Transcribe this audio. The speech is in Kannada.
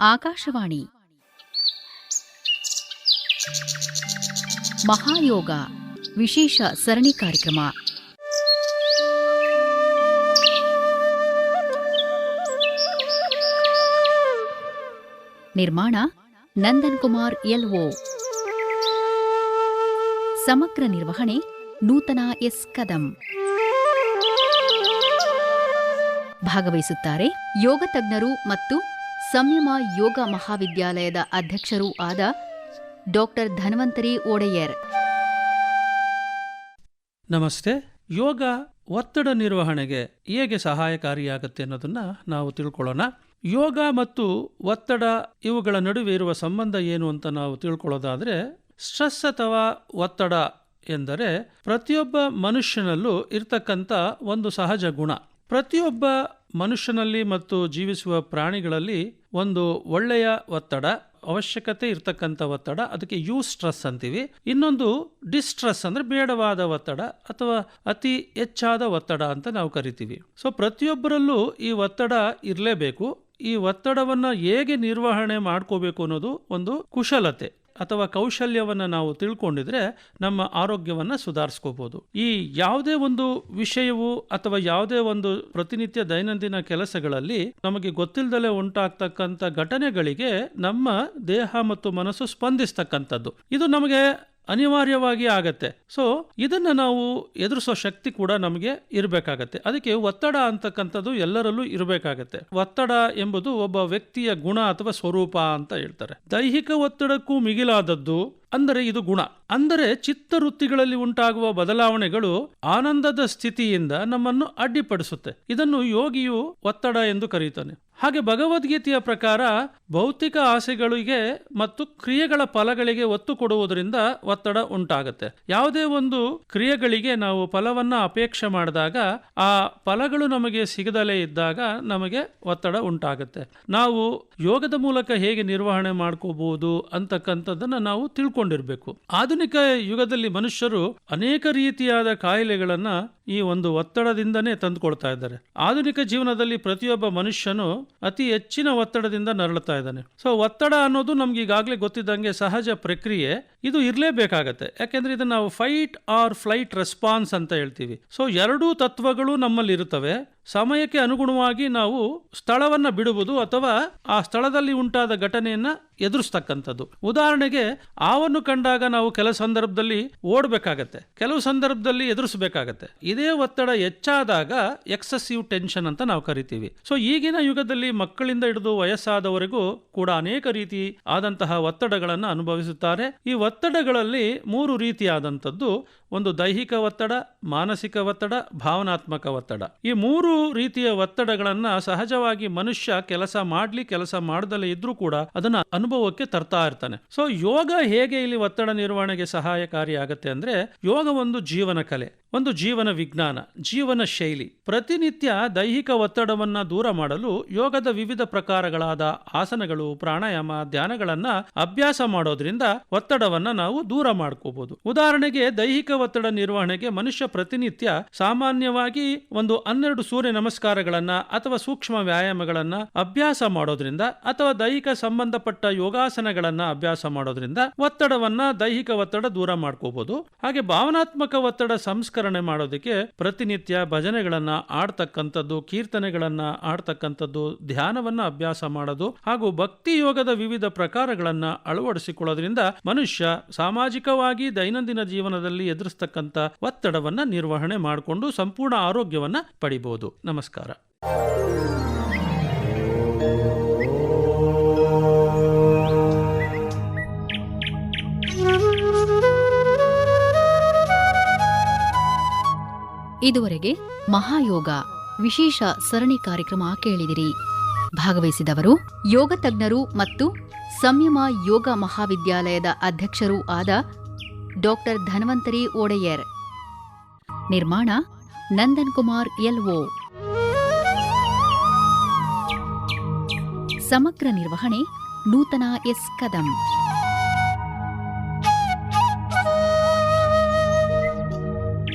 ಆಕಾಶವಾಣಿ. ಮಹಾಯೋಗ ವಿಶೇಷ ಸರಣಿ ಕಾರ್ಯಕ್ರಮ. ನಿರ್ಮಾಣ ನಂದನ್ ಕುಮಾರ್ ಎಲ್ಒ. ಸಮಗ್ರ ನಿರ್ವಹಣೆ ನೂತನ ಎಸ್ ಕದಂ. ಭಾಗವಹಿಸುತ್ತಾರೆ ಯೋಗ ತಜ್ಞರು ಮತ್ತು ಸಂಯಮ ಯೋಗ ಮಹಾವಿದ್ಯಾಲಯದ ಅಧ್ಯಕ್ಷರೂ ಆದ ಡಾಕ್ಟರ್ ಧನ್ವಂತರಿ ಒಡೆಯರ್ ನಮಸ್ತೆ. ಯೋಗ ಒತ್ತಡ ನಿರ್ವಹಣೆಗೆ ಹೇಗೆ ಸಹಾಯಕಾರಿಯಾಗುತ್ತೆ ಅನ್ನೋದನ್ನ ನಾವು ತಿಳ್ಕೊಳ್ಳೋಣ. ಯೋಗ ಮತ್ತು ಒತ್ತಡ ಇವುಗಳ ನಡುವೆ ಇರುವ ಸಂಬಂಧ ಏನು ಅಂತ ನಾವು ತಿಳ್ಕೊಳ್ಳೋದಾದ್ರೆ, ಸ್ಟ್ರೆಸ್ ಅಥವಾ ಒತ್ತಡ ಎಂದರೆ ಪ್ರತಿಯೊಬ್ಬ ಮನುಷ್ಯನಲ್ಲೂ ಇರ್ತಕ್ಕಂಥ ಒಂದು ಸಹಜ ಗುಣ. ಪ್ರತಿಯೊಬ್ಬ ಮನುಷ್ಯನಲ್ಲಿ ಮತ್ತು ಜೀವಿಸುವ ಪ್ರಾಣಿಗಳಲ್ಲಿ ಒಂದು ಒಳ್ಳೆಯ ಒತ್ತಡ, ಅವಶ್ಯಕತೆ ಇರತಕ್ಕಂಥ ಒತ್ತಡ, ಅದಕ್ಕೆ ಯೂ ಸ್ಟ್ರೆಸ್ ಅಂತೀವಿ. ಇನ್ನೊಂದು ಡಿಸ್ಟ್ರೆಸ್ ಅಂದ್ರೆ ಬೇಡವಾದ ಒತ್ತಡ ಅಥವಾ ಅತಿ ಹೆಚ್ಚಾದ ಒತ್ತಡ ಅಂತ ನಾವು ಕರಿತೀವಿ. ಸೊ ಪ್ರತಿಯೊಬ್ಬರಲ್ಲೂ ಈ ಒತ್ತಡ ಇರಲೇಬೇಕು. ಈ ಒತ್ತಡವನ್ನ ಹೇಗೆ ನಿರ್ವಹಣೆ ಮಾಡ್ಕೋಬೇಕು ಅನ್ನೋದು ಒಂದು ಕುಶಲತೆ. ಅಥವಾ ಕೌಶಲ್ಯವನ್ನು ನಾವು ತಿಳ್ಕೊಂಡಿದ್ರೆ ನಮ್ಮ ಆರೋಗ್ಯವನ್ನು ಸುಧಾರಿಸ್ಕೋಬೋದು. ಈ ಯಾವುದೇ ಒಂದು ವಿಷಯವು ಅಥವಾ ಯಾವುದೇ ಒಂದು ಪ್ರತಿನಿತ್ಯ ದೈನಂದಿನ ಕೆಲಸಗಳಲ್ಲಿ ನಮಗೆ ಗೊತ್ತಿಲ್ಲದಲೇ ಉಂಟಾಗ್ತಕ್ಕಂಥ ಘಟನೆಗಳಿಗೆ ನಮ್ಮ ದೇಹ ಮತ್ತು ಮನಸ್ಸು ಸ್ಪಂದಿಸ್ತಕ್ಕಂಥದ್ದು. ಇದು ನಮಗೆ ಅನಿವಾರ್ಯವಾಗಿ ಆಗತ್ತೆ. ಸೊ ಇದನ್ನ ನಾವು ಎದುರಿಸೋ ಶಕ್ತಿ ಕೂಡ ನಮಗೆ ಇರಬೇಕಾಗತ್ತೆ. ಅದಕ್ಕೆ ಒತ್ತಡ ಅಂತಕ್ಕಂಥದ್ದು ಎಲ್ಲರಲ್ಲೂ ಇರಬೇಕಾಗತ್ತೆ. ಒತ್ತಡ ಎಂಬುದು ಒಬ್ಬ ವ್ಯಕ್ತಿಯ ಗುಣ ಅಥವಾ ಸ್ವರೂಪ ಅಂತ ಹೇಳ್ತಾರೆ. ದೈಹಿಕ ಒತ್ತಡಕ್ಕೂ ಮಿಗಿಲಾದದ್ದು ಅಂದರೆ ಇದು ಗುಣ. ಅಂದರೆ ಚಿತ್ತವೃತ್ತಿಗಳಲ್ಲಿ ಉಂಟಾಗುವ ಬದಲಾವಣೆಗಳು ಆನಂದದ ಸ್ಥಿತಿಯಿಂದ ನಮ್ಮನ್ನು ಅಡ್ಡಿಪಡಿಸುತ್ತೆ. ಇದನ್ನು ಯೋಗಿಯು ಒತ್ತಡ ಎಂದು ಕರೆಯುತ್ತಾನೆ. ಹಾಗೆ ಭಗವದ್ಗೀತೆಯ ಪ್ರಕಾರ ಭೌತಿಕ ಆಸೆಗಳಿಗೆ ಮತ್ತು ಕ್ರಿಯೆಗಳ ಫಲಗಳಿಗೆ ಒತ್ತು ಕೊಡುವುದರಿಂದ ಒತ್ತಡ ಉಂಟಾಗುತ್ತೆ. ಯಾವುದೇ ಒಂದು ಕ್ರಿಯೆಗಳಿಗೆ ನಾವು ಫಲವನ್ನ ಅಪೇಕ್ಷೆ ಮಾಡಿದಾಗ ಆ ಫಲಗಳು ನಮಗೆ ಸಿಗದಲೇ ಇದ್ದಾಗ ನಮಗೆ ಒತ್ತಡ ಉಂಟಾಗುತ್ತೆ. ನಾವು ಯೋಗದ ಮೂಲಕ ಹೇಗೆ ನಿರ್ವಹಣೆ ಮಾಡ್ಕೋಬಹುದು ಅಂತಕ್ಕಂಥದ್ದನ್ನ ನಾವು ತಿಳ್ಕೊಂಡಿರ್ಬೇಕು ಆಧುನಿಕ ಯುಗದಲ್ಲಿ ಮನುಷ್ಯರು ಅನೇಕ ರೀತಿಯಾದ ಕಾಯಿಲೆಗಳನ್ನ ಈ ಒಂದು ಒತ್ತಡದಿಂದನೇ ತಂದುಕೊಳ್ತಾ ಇದ್ದಾರೆ. ಆಧುನಿಕ ಜೀವನದಲ್ಲಿ ಪ್ರತಿಯೊಬ್ಬ ಮನುಷ್ಯನು ಅತಿ ಹೆಚ್ಚಿನ ಒತ್ತಡದಿಂದ ನರಳುತ್ತಾ ಇದ್ದಾನೆ. ಸೊ ಒತ್ತಡ ಅನ್ನೋದು ನಮ್ಗೆ ಈಗಾಗಲೇ ಗೊತ್ತಿದ್ದಂಗೆ ಸಹಜ ಪ್ರಕ್ರಿಯೆ. ಇದು ಇರಲೇಬೇಕಾಗತ್ತೆ. ಯಾಕೆಂದ್ರೆ ಇದನ್ನ ನಾವು ಫೈಟ್ ಆರ್ ಫ್ಲೈಟ್ ರೆಸ್ಪಾನ್ಸ್ ಅಂತ ಹೇಳ್ತೀವಿ. ಸೊ ಎರಡೂ ತತ್ವಗಳು ನಮ್ಮಲ್ಲಿ ಇರುತ್ತವೆ ಸಮಯಕ್ಕೆ ಅನುಗುಣವಾಗಿ ನಾವು ಸ್ಥಳವನ್ನ ಬಿಡುವುದು ಅಥವಾ ಆ ಸ್ಥಳದಲ್ಲಿ ಉಂಟಾದ ಘಟನೆಯನ್ನ ಎದುರಿಸ್ತಕ್ಕಂಥದ್ದು. ಉದಾಹರಣೆಗೆ ಕಂಡಾಗ ನಾವು ಕೆಲವು ಸಂದರ್ಭದಲ್ಲಿ ಓಡಬೇಕಾಗತ್ತೆ. ಕೆಲವು ಸಂದರ್ಭದಲ್ಲಿ ಎದುರಿಸಬೇಕಾಗತ್ತೆ. ಇದೇ ಒತ್ತಡ ಹೆಚ್ಚಾದಾಗ ಎಕ್ಸಸಿವ್ ಟೆನ್ಷನ್ ಅಂತ ನಾವು ಕರಿತೀವಿ. ಸೊ, ಈಗಿನ ಯುಗದಲ್ಲಿ ಮಕ್ಕಳಿಂದ ಹಿಡಿದು ವಯಸ್ಸಾದವರೆಗೂ ಕೂಡ ಅನೇಕ ರೀತಿ ಆದಂತಹ ಒತ್ತಡಗಳನ್ನು ಅನುಭವಿಸುತ್ತಾರೆ. ಈ ಒತ್ತಡಗಳಲ್ಲಿ ಮೂರು ರೀತಿಯಾದಂಥದ್ದು. ಒಂದು ದೈಹಿಕ ಒತ್ತಡ, ಮಾನಸಿಕ ಒತ್ತಡ, ಭಾವನಾತ್ಮಕ ಒತ್ತಡ. ಈ ಮೂರು ರೀತಿಯ ಒತ್ತಡಗಳನ್ನ ಸಹಜವಾಗಿ ಮನುಷ್ಯ ಕೆಲಸ ಮಾಡಲಿ, ಕೆಲಸ ಮಾಡದಲ್ಲೇ ಇದ್ರೂ ಕೂಡ ಅದನ್ನ ಅನುಭವಕ್ಕೆ ತರ್ತಾ ಇರ್ತಾನೆ. ಸೊ, ಯೋಗ ಹೇಗೆ ಇಲ್ಲಿ ಒತ್ತಡ ನಿರ್ವಹಣೆಗೆ ಸಹಾಯಕಾರಿಯಾಗತ್ತೆ ಅಂದ್ರೆ ಯೋಗ ಒಂದು ಜೀವನ ಕಲೆ. ಒಂದು ಜೀವನ ವಿಜ್ಞಾನ, ಜೀವನ ಶೈಲಿ, ಪ್ರತಿನಿತ್ಯ ದೈಹಿಕ ಒತ್ತಡವನ್ನು ದೂರ ಮಾಡಲು ಯೋಗದ ವಿವಿಧ ಪ್ರಕಾರಗಳಾದ ಆಸನಗಳು, ಪ್ರಾಣಾಯಾಮ, ಧ್ಯಾನಗಳನ್ನ ಅಭ್ಯಾಸ ಮಾಡೋದ್ರಿಂದ ಒತ್ತಡವನ್ನ ನಾವು ದೂರ ಮಾಡ್ಕೋಬಹುದು ಉದಾಹರಣೆಗೆ ದೈಹಿಕ ಒತ್ತಡ ನಿರ್ವಹಣೆಗೆ ಮನುಷ್ಯ ಪ್ರತಿನಿತ್ಯ ಸಾಮಾನ್ಯವಾಗಿ ಒಂದು ಹನ್ನೆರಡು ಸೂರ್ಯ ನಮಸ್ಕಾರಗಳನ್ನ ಅಥವಾ ಸೂಕ್ಷ್ಮ ವ್ಯಾಯಾಮಗಳನ್ನ ಅಭ್ಯಾಸ ಮಾಡೋದ್ರಿಂದ ಅಥವಾ ದೈಹಿಕ ಸಂಬಂಧಪಟ್ಟ ಯೋಗಾಸನಗಳನ್ನ ಅಭ್ಯಾಸ ಮಾಡೋದ್ರಿಂದ ಒತ್ತಡವನ್ನ ದೈಹಿಕ ಒತ್ತಡ ದೂರ ಮಾಡ್ಕೋಬಹುದು ಹಾಗೆ ಭಾವನಾತ್ಮಕ ಒತ್ತಡ ಸಂಸ್ಕರಣೆ ಮಾಡೋದಕ್ಕೆ ಪ್ರತಿನಿತ್ಯ ಭಜನೆಗಳನ್ನ ಆಡ್ತಕ್ಕಂಥದ್ದು, ಕೀರ್ತನೆಗಳನ್ನ ಆಡ್ತಕ್ಕಂಥದ್ದು, ಧ್ಯಾನವನ್ನ ಅಭ್ಯಾಸ ಮಾಡೋದು ಹಾಗೂ ಭಕ್ತಿ ಯೋಗದ ವಿವಿಧ ಪ್ರಕಾರಗಳನ್ನ ಅಳವಡಿಸಿಕೊಳ್ಳೋದ್ರಿಂದ ಮನುಷ್ಯ ಸಾಮಾಜಿಕವಾಗಿ ದೈನಂದಿನ ಜೀವನದಲ್ಲಿ ಎದುರಿಸ್ತಕ್ಕಂಥ ಒತ್ತಡವನ್ನ ನಿರ್ವಹಣೆ ಮಾಡಿಕೊಂಡು ಸಂಪೂರ್ಣ ಆರೋಗ್ಯವನ್ನ ಪಡಿಬಹುದು ನಮಸ್ಕಾರ. ಇದುವರೆಗೆ ಮಹಾಯೋಗ ವಿಶೇಷ ಸರಣಿ ಕಾರ್ಯಕ್ರಮ ಕೇಳಿದಿರಿ. ಭಾಗವಹಿಸಿದವರು ಯೋಗ ತಜ್ಞರು ಮತ್ತು ಸಂಯಮ ಯೋಗ ಮಹಾವಿದ್ಯಾಲಯದ ಅಧ್ಯಕ್ಷರೂ ಆದ ಡಾಕ್ಟರ್ ಧನ್ವಂತರಿ ಒಡೆಯರ್. ನಿರ್ಮಾಣ ನಂದನ್ ಕುಮಾರ್ ಎಲ್ಒ. ಸಮಗ್ರ ನಿರ್ವಹಣೆ ನೂತನ ಎಸ್ ಕದಂ.